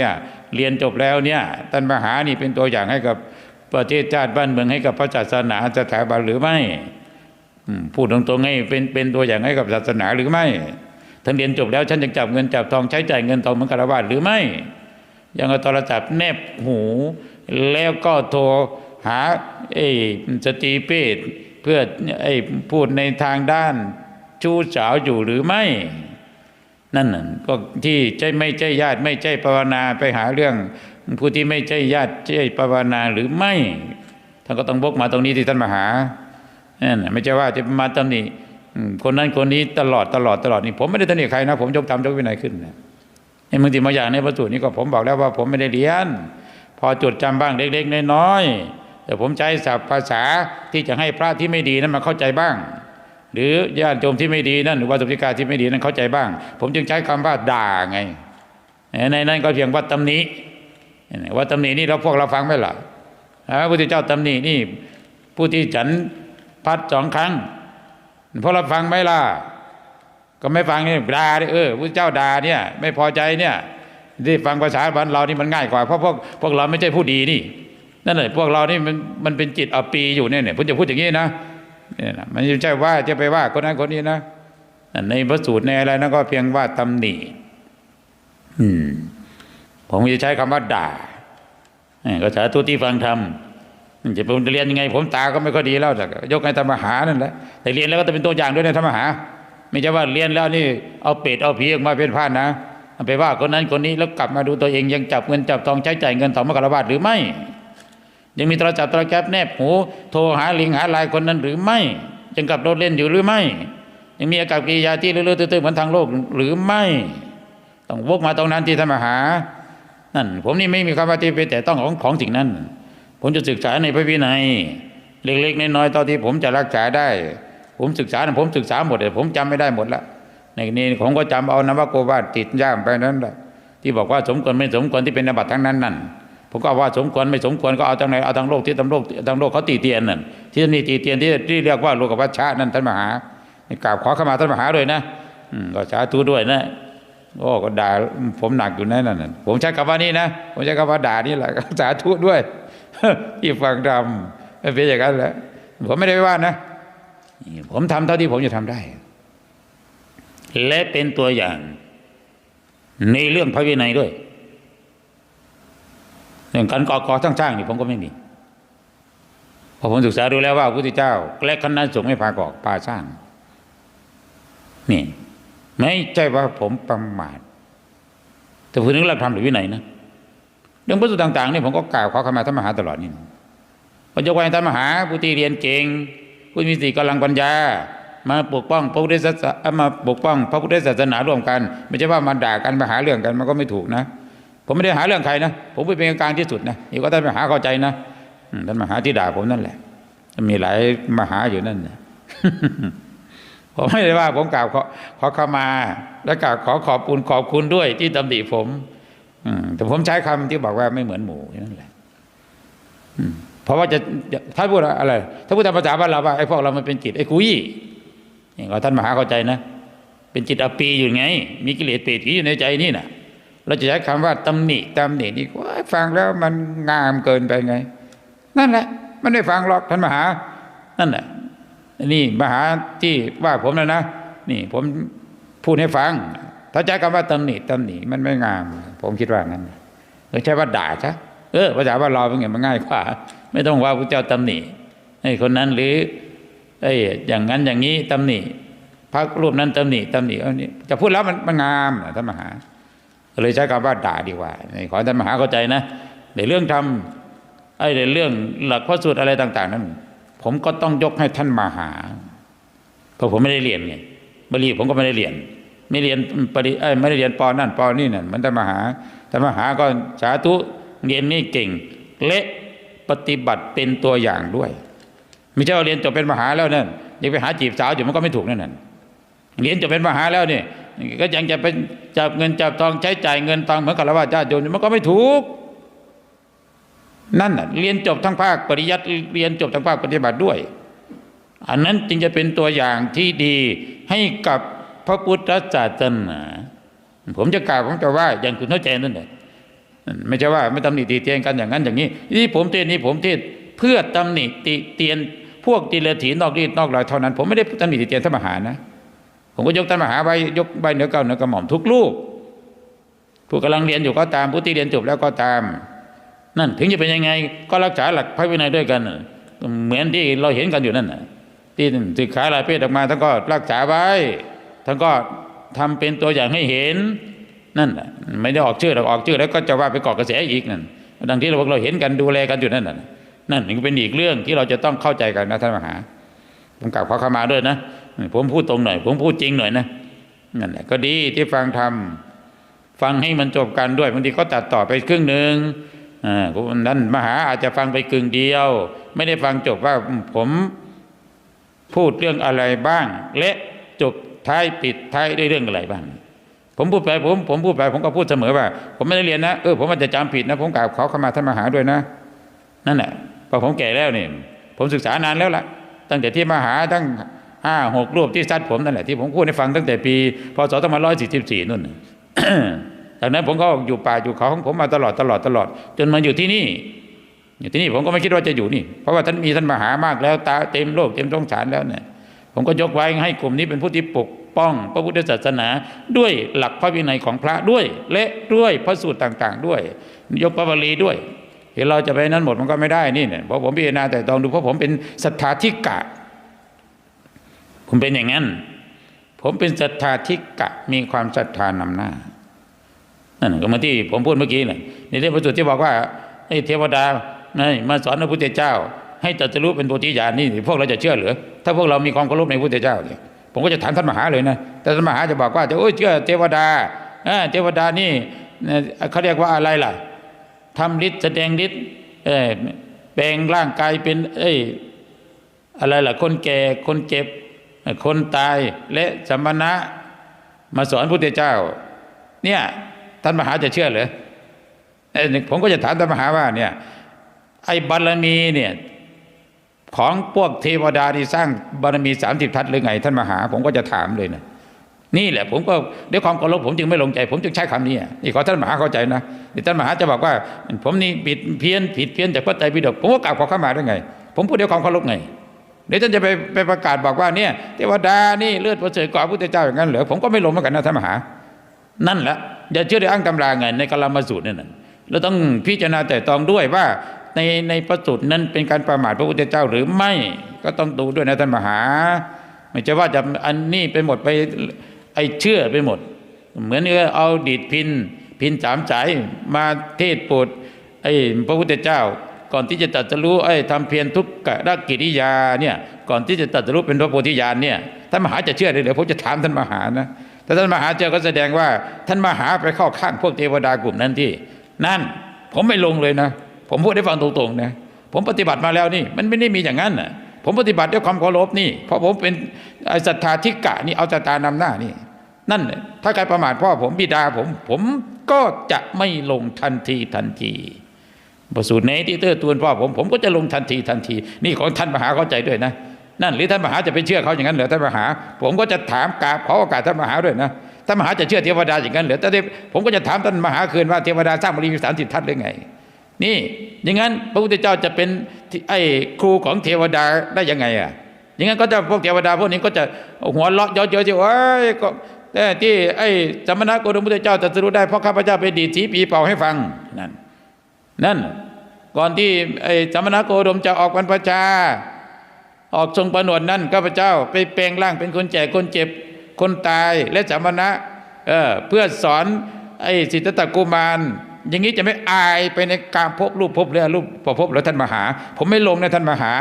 เนี่ยเรียนจบแล้วเนี่ยท่านมหานี่เป็นตัวอย่างให้กับประเทศชาติบ้านเมืองให้กับพระศาสนาสถาบันหรือไม่พูดตรงๆให้เป็นเป็นตัวอย่างให้กับศาสนาหรือไม่ท่านเรียนจบแล้วฉันจะจับเงินจับทองใช้จ่ายเงินทองเหมือนคารวะหรือไม่ ยังเอาโทรศัพท์แนบหู แล้วก็โทรหาไอ้สตรีเพศเพื่อไอ้พูดในทางด้านชู้สาวอยู่หรือไม่ นั่นน่ะก็ที่ใจไม่ใช่ญาติไม่ใช่ภาวนาไปหาเรื่อง ผู้ที่ไม่ใช่ญาติใช่ภาวนาหรือไม่ท่านก็ต้องบกมาตรงนี้ที่ท่านมาหานั่นไม่ใช่ว่าจะมาตำหนิคนนั้นคนนี้ตลอดตลอดตลอดนี่ผมไม่ได้ตำหนิใครนะ ผมยกธรรมยกวินัยขึ้นนะไอ้บางทีบางอย่างในพระสูตรนี้ก็ผมบอกแล้วว่าผมไม่ได้เรียน พอจดจำบ้างเล็ก ๆ น้อยๆแต่ผมใช้ศัพท์ภาษาที่จะให้พระที่ไม่ดีนั้นมาเข้าใจบ้าง หรือญาติโยมที่ไม่ดีนั่นหรือว่าสุภิกาที่ไม่ดีนั้นเข้าใจบ้าง ผมจึงใช้คำว่าด่าไง ในนั้นก็เพียงว่าตำหนิว่าตำหนินี่เราพวกเราฟังไหมล่ะพระพุทธเจ้าตำหนินี่ ผู้ที่ฉันพัดสองครั้งพวกเราฟังไหมล่ะก็ไม่ฟังนี่ด่าดิเออพระเจ้าด่าเนี่ยไม่พอใจเนี่ยที่ฟังภาษาบ้านเรานี่มันง่ายกว่าเพราะพวกพวกเราไม่ใช่ผู้ดีนี่นั่นแหละพวกเรานี่มันมันเป็นจิตอปีอยู่เนี่ยเนี่ยผมจะพูดอย่างนี้นะ เนี่ยนะมันไม่ใช่ว่าจะไปว่าคนนั้นคนนี้นะในพระสูตรในอะไรนั่นก็เพียงว่าตำหนิอืม ผมจะใช้คำว่าด่าเออก็สาธุที่ฟังธรรมจะผมจะเรียนยังไง ผมตาก็ไม่ค่อยดีแล้วแต่ยกให้ธรรมหานั่นแหละแต่เรียนแล้วก็ต้องเป็นตัวอย่างด้วยในธรรมหาไม่ใช่ว่าเรียนแล้วนี่เอาเป็ดเอาผีออกมาเป็นพานนะไปว่าคนนั้นคนนี้แล้วกลับมาดูตัวเองยังจับเงินจับทองใช้จ่ายเงินต่อมกรบาทหรือไม่ ยังมีโทรศัพท์โทรแก๊ปแนบหูโทรหาลิงหาลายคนนั้นหรือไม่ยังกลับรถเล่นอยู่หรือไม่ ยังมีอากับกิริยาที่เลื่อนๆตื้อๆเหมือนทางโลกหรือไม่ ต้องวกมาตรงนั้นที่ธรรมหา นั่น ผมนี่ไม่มีคำว่าที่ไปแต่ต้องของของสิ่งนั้น ผมจะศึกษาในพระวินัยเล็กๆน้อยๆตอนที่ผมจะรักษาได้ ผมศึกษาผมศึกษาหมดเลยผมจำไม่ได้หมดละในนี้ผมก็จำเอานวโกวาติดย่ามไปนั้นแหละที่บอกว่าสมควรไม่สมควรที่เป็นนบัตทั้งนั้นนั่น ผมก็ว่าสมควรไม่สมควรก็เอาทางไหนเอาทางโลกที่ทางโลกทางโลกเขาตีเตียนนั่นที่นี่ตีเตียนที่ที่เรียกว่าโลกวัชชะนั่นท่านมหากราบขอขมาท่านมหาด้วยนะอืมก็สาธุด้วยนะโอ้ก็ด่าผมหนักอยู่นั่นน่ะผมใช้คำว่านี่นะผมใช้คำว่าด่านี่แหละสาธุด้วยที่ฟังธรรมไม่เป็นอย่างนั้นแหละผมไม่ได้ว่านะผมทำเท่าที่ผมจะทำได้ และเป็นตัวอย่าง ในเรื่องพระวินัยด้วย เรื่องการก่อกอสร้งสร้างนี่ผมก็ไม่มีพราะผมศึกษาดูแล้วว่าพระพุทธเจ้าและคณะสงฆ์ไม่พาก่อพาสร้าง นี่ ไม่ใช่ว่าผมประมาทแต่พูดถึงหลักธรรมหรือวินัยนะเรื่องพระสูตรต่างๆนี่ผมก็กล่าวขอขมาท่านมหาตลอดนี่พระเจ้าไว้ท่านมหาผู้ที่เรียนเก่งผู้มีสติกำลังปัญญา มาปกป้องพระพุทธศาสนามาปกป้อง พระพุทธศาสนาร่วมกัน ไม่ใช่ว่ามาด่ากันมาหาเรื่องกันมันก็ไม่ถูกนะ ผมไม่ได้หาเรื่องใครนะ ผมเป็นกลางที่สุดนะนี่ก็ท่านมหาเข้าใจนะท่านมาหาที่ด่าผมนั่นแหละมีหลายมาหาอยู่นั่นนะผมไม่ได้ว่าผมกล่าวขอขอขามา และกล่าวขอขอบคุณขอบคุณด้วย ที่ตำหนิผมอืมแต่ผมใช้คำที่บอกว่าไม่เหมือนหมูนั่นแหละอืมเพราะว่าจะถ้านพูดอะไรถ้านพูดตามภาษาบ้านเราว่าไอ้พวกเรามันเป็นจิตไอ้กุยนี่ก็ท่านมหาเข้าใจนะ เป็นจิตอปีอยู่ไง มีกิเลสเปรตอยู่ในใจนี่นะ เราจะใช้คำว่าตำหนิตำหนินี่ว่าฟังแล้วมันงามเกินไปไง นั่นแหละมันได้ฟังหรอกท่านมหา นั่นแหละนี่มหาที่ว่าผมนะนะ นี่ผมพูดให้ฟัง ถ้าใช้คำว่าตำหนิตำหนิมันไม่งาม ผมคิดว่านั้นหรือใช้ว่าด่าซะเออภาษาว่าเราเป็นไงมันง่ายกว่า ไม่ต้องว่าพระเจ้าตำหนิไอ้คนนั้นหรือไอ้อย่างนั้นอย่างนี้ตำหนิพระรูปนั้นตำหนิตำหนิเอานี่จะพูดแล้วมันมันงามนะท่านมหา เลยใช้คำว่าด่าดีกว่าขอท่านมหาเข้าใจนะในเรื่องทำไอ้ในเรื่องหลักพระสูตรอะไรต่าง ๆ นั้น ผมก็ต้องยกให้ท่านมหา เพราะผมไม่ได้เรียนไงบาลีผมก็ไม่ได้เรียน ไม่เรียนปริเอ้ไม่ได้เรียนปอนั่นปอนี่นั่นมันท่านมหาท่านมหาก็สาธุเรียนนี่เก่งและปฏิบัติเป็นตัวอย่างด้วยไม่ใช่ว่าเรียนจบเป็นมหาแล้วนั่นยังไปหาจีบสาวอยู่มันก็ไม่ถูกนั่นน่ะเรียนจบเป็นมหาแล้วนี่ ก็ยังจะเป็นจับเงินจับทองใช้จ่ายเงินทองเหมือนกับว่าญาติโยมมันก็ไม่ถูก นั่นน่ะเรียนจบทั้งภาคปริยัติเรียนจบทั้งภาคปฏิบัติด้วย อันนั้นจึงจะเป็นตัวอย่างที่ดีให้กับพระพุทธศาสนาผมจะกล่าวผมจะว่าอย่างคุณเข้าใจนั่นแหละไม่ใช่ว่าไม่ตำหนิติเตียนกันอย่างนั้นอย่างนี้นี่ผมเทศนี่ผมเทศเพื่อตำหนิติเตียนพวกติเลถีนอกรีดนอกรอยเท่านั้น ผมไม่ได้ตำหนิติเตียนท่านมหานะ ผมก็ยกท่านมหาไว้ยกใบเหนือเก้าเหนือกระหม่อมทุกลูกผู้กำลังเรียนอยู่ก็ตามผู้ที่เรียนจบแล้วก็ตาม นั่นถึงจะเป็นยังไงก็รักษาหลักพระวินัยด้วยกัน เหมือนที่เราเห็นกันอยู่นั่นนะที่ศึกษาลายเพศออกมาท่านก็รักษาไว้ท่านก็ทำเป็นตัวอย่างให้เห็นนั่นน่ะไม่ได้ออกชื่อเราออกชื่อแล้วก็จะว่าไปเกาะกระแสอีกนั่นดังที่เราเราเห็นกันดูแลกันอยู่นั่นน่ะนั่นเป็นอีกเรื่องที่เราจะต้องเข้าใจกันนะท่านมหาผมกล่าวขอเข้ามาด้วยนะ ผมพูดตรงหน่อย ผมพูดจริงหน่อยนะนั่นแหละก็ดีที่ฟังทำฟังให้มันจบกันด้วยบางทีก็ตัดต่อไปครึ่งหนึ่งอ่านั้นมหาอาจจะฟังไปกึ่งเดียว ไม่ได้ฟังจบว่าผมพูดเรื่องอะไรบ้าง และจบท้ายปิดท้ายด้วยเรื่องอะไรบ้าง ผมพูดไปผมผมพูดไปผมก็พูดเสมอว่า ผมไม่ได้เรียนนะเออผมอาจจะจำผิดนะ ผมกล่าวขอเข้ามาท่านมหาด้วยนะ นั่นแหละพอผมแก่แล้วเนี่ยผมศึกษานานแล้วล่ะ ตั้งแต่ที่มหาตั้ง ห้าหกรูปที่ซัดผมนั่นแหละที่ผมพูดให้ฟังตั้งแต่ปีพศสองพันร้อยสี่สิบสี่นู่นจากนั้นผมก็อยู่ป่าอยู่เขาของผมมาตลอดตลอดตลอด จนมาอยู่ที่นี่ อยู่ที่นี่ผมก็ไม่คิดว่าจะอยู่นี่ เพราะว่าท่านมีท่านมหามากแล้วตาเต็มโลกเต็มสงสารแล้วเนี่ยผมก็ยกไว้ให้กลุ่มนี้เป็นผู้ที่ปกป้อง พระพุทธศาสนาด้วยหลักพระวินัยของพระด้วย และด้วยพระสูตรต่าง ๆ ด้วยยกพระบาลีด้วยเห็นเราจะไปนั้นหมดมันก็ไม่ได้นี่เนี่ยเพราะผมพิจารณาแต่ตองดูเพราะผมเป็นศรัทธาธิกะ ผมเป็นอย่างนั้น ผมเป็นศรัทธาธิกะมีความศรัทธานำหน้านั่นก็มาที่ผมพูดเมื่อกี้เลยในเรื่องพระสูตรที่บอกว่าไอ้เทวดาไม่มาสอนพระพุทธเจ้า ให้ตรัสรู้เป็นโพธิญาณนี่พวกเราจะเชื่อหรือถ้าพวกเรามีความเคารพในพระพุทธเจ้าเนี่ยผมก็จะถามท่านมหาเลยนะแต่ท่านมหาจะบอกว่าจะโอ้ยเชื่อเทวดาเอ้อเทวดานี่เขาเรียกว่าอะไรล่ะทำฤทธิ์แสดงฤทธิ์เออแปลงร่างกายเป็น เอ้ยอะไรล่ะ คนแก่คนเจ็บ คนตายและสมณะมาสอนพระพุทธเจ้า เนี่ยท่านมหาจะเชื่อเหรือเอ้ยผมก็จะถามท่านมหาว่าเนี่ยไอ้บารมีเนี่ยของพวกเทวดาที่สร้างบารมีสามสิบทัศหรือไง ท่านมหา ผมก็จะถามเลยนะนี่แหละ ผมก็ด้วยความเคารพผมจึงไม่ลงใจ ผมจึงใช้คำนี้อะนี่ขอท่านมหาเข้าใจนะนี่ท่านมหาจะบอกว่า ผมนี่ผิดเพี้ยนผิดเพี้ยนจากพระไตรปิฎกผมก็กล่าวขอเข้ามาได้ไง ผมพูดด้วยความเคารพไง เดี๋ยวท่านจะไปไปประกาศบอกว่าเนี่ยเทวดานี่เลือดประเสริฐกว่าพระพุทธเจ้าอย่างนั้นเหรอผมก็ไม่ลงเหมือนกันนะท่านมหา นั่นแหละอย่าเชื่อในอ้างตำราไงในกลามาสูตรนั่นนะเราต้องพิจารณาแต่ตองด้วยว่าในในพระสูตรนั้นเป็นการประมาทพระพุทธเจ้าหรือไม่ก็ต้องดูด้วยนะท่านมหา ไม่ใช่ว่าจะอันนี้ไปหมดไปไอเชื่อไปหมด เหมือนกับเอาดีดพินพินสามสายมาเทศโปรดไอพระพุทธเจ้า ก่อนที่จะตรัสรู้ไอ้ทำเพียรทุกขรกิริยาเนี่ยก่อนที่จะตรัสรู้เป็นพระโพธิญาณเนี่ยท่านมหาจะเชื่อเลยเดี๋ยวผมจะถามท่านมหานะแต่ท่านมหาเจอก็แสดงว่า ท่านมหาไปเข้าข้างพวกเทวดากลุ่มนั้นที่ นั่นผมไม่ลงเลยนะ ผมพูดให้ฟังตรงๆนะผมปฏิบัติมาแล้วนี่ มันไม่ได้มีอย่างนั้นนะผมปฏิบัติด้วยความเคารพนี่ เพราะผมเป็นไอ้ศรัทธาธิกะนี่เอาศรัทธานำหน้านี่ นั่นถ้าใครประมาทพ่อผมบิดาผม ผมก็จะไม่ลงทันทีทันที ประสูตรเนที่เตอร์ตวนพ่อผมผมก็จะลงทันทีทันที นี่ของท่านมหาเข้าใจด้วยนะ นั่นหรือท่านมหาจะไปเชื่อเขาอย่างนั้นเหรอท่านมหา ผมก็จะถามกราบขอโอกาสท่านมหาด้วยนะท่านมหาจะเชื่อเทวดาอย่างนั้นเหรอแต่ผมก็จะถามท่านมหาคืนว่าเทวดาสร้างบริมีสามสิบทัศน์หรือไง นี่อย่างนั้นพระพุทธเจ้าจะเป็นไอ้ครูของเทวดาได้ยังไงอะอย่างนั้นก็จะพวกเทวดาพวกนี้ก็จะหัวเราะเยอะๆที่ว่าก็แต่ที่ไอ้สมณะโกดมพุทธเจ้าจะรู้ได้เพราะข้าพเจ้าไปดีดสีปีเป่าให้ฟังนั่น นั่น ก่อนที่ไอ้สมณะโกดมจะออกบรรพชา ออกทรงประนวดนั่นข้าพเจ้าไปแปลงร่างเป็นคนแก่คนเจ็บคนตายและสมณะเออเพื่อสอนไอ้สิทธัตถกุมารอย่างนี้จะไม่อายไปในการพบรูปพบเรือรูปพอพบแล้วท่านมหา ผมไม่ลงนะท่านมหา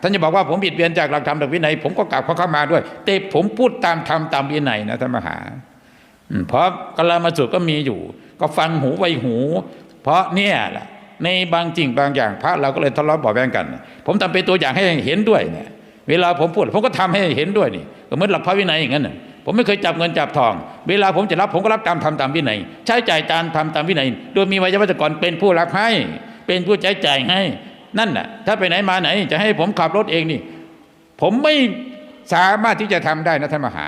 ท่านจะบอกว่าผมบิดเบียนจากหลักธรรมหลักวินัยผมก็กลับเขาเข้ามาด้วย แต่ผมพูดตามธรรมตามวินัยนะท่านมหาเพราะกลามาสุก็มีอยู่ ก็ฟังหูไวหู เพราะเนี่ยแหละ ในบางจริงบางอย่างพระเราก็เลยทะเลาะบาะแวงกัน ผมทำเป็นตัวอย่างให้เห็นด้วยเนี่ยเวลาผมพูดผมก็ทำให้เห็นด้วยนี่ก็เหมือนหลักพระวินัยอย่างนั้นผมไม่เคยจับเงินจับทอง เวลาผมจะรับผมก็รับตามทำตามวินัย ใช้จ่ายตามทำตามวินัย โดยมีวิวัจกรเป็นผู้รับให้ เป็นผู้ใช้จ่ายให้ นั่นน่ะ ถ้าไปไหนมาไหนจะให้ผมขับรถเองนี่ ผมไม่สามารถที่จะทำได้นะท่านมหา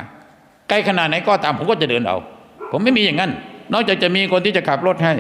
ไกลขนาดไหนก็ตามผมก็จะเดินเอา ผมไม่มีอย่างนั้น นอกจากจะมีคนที่จะขับรถให้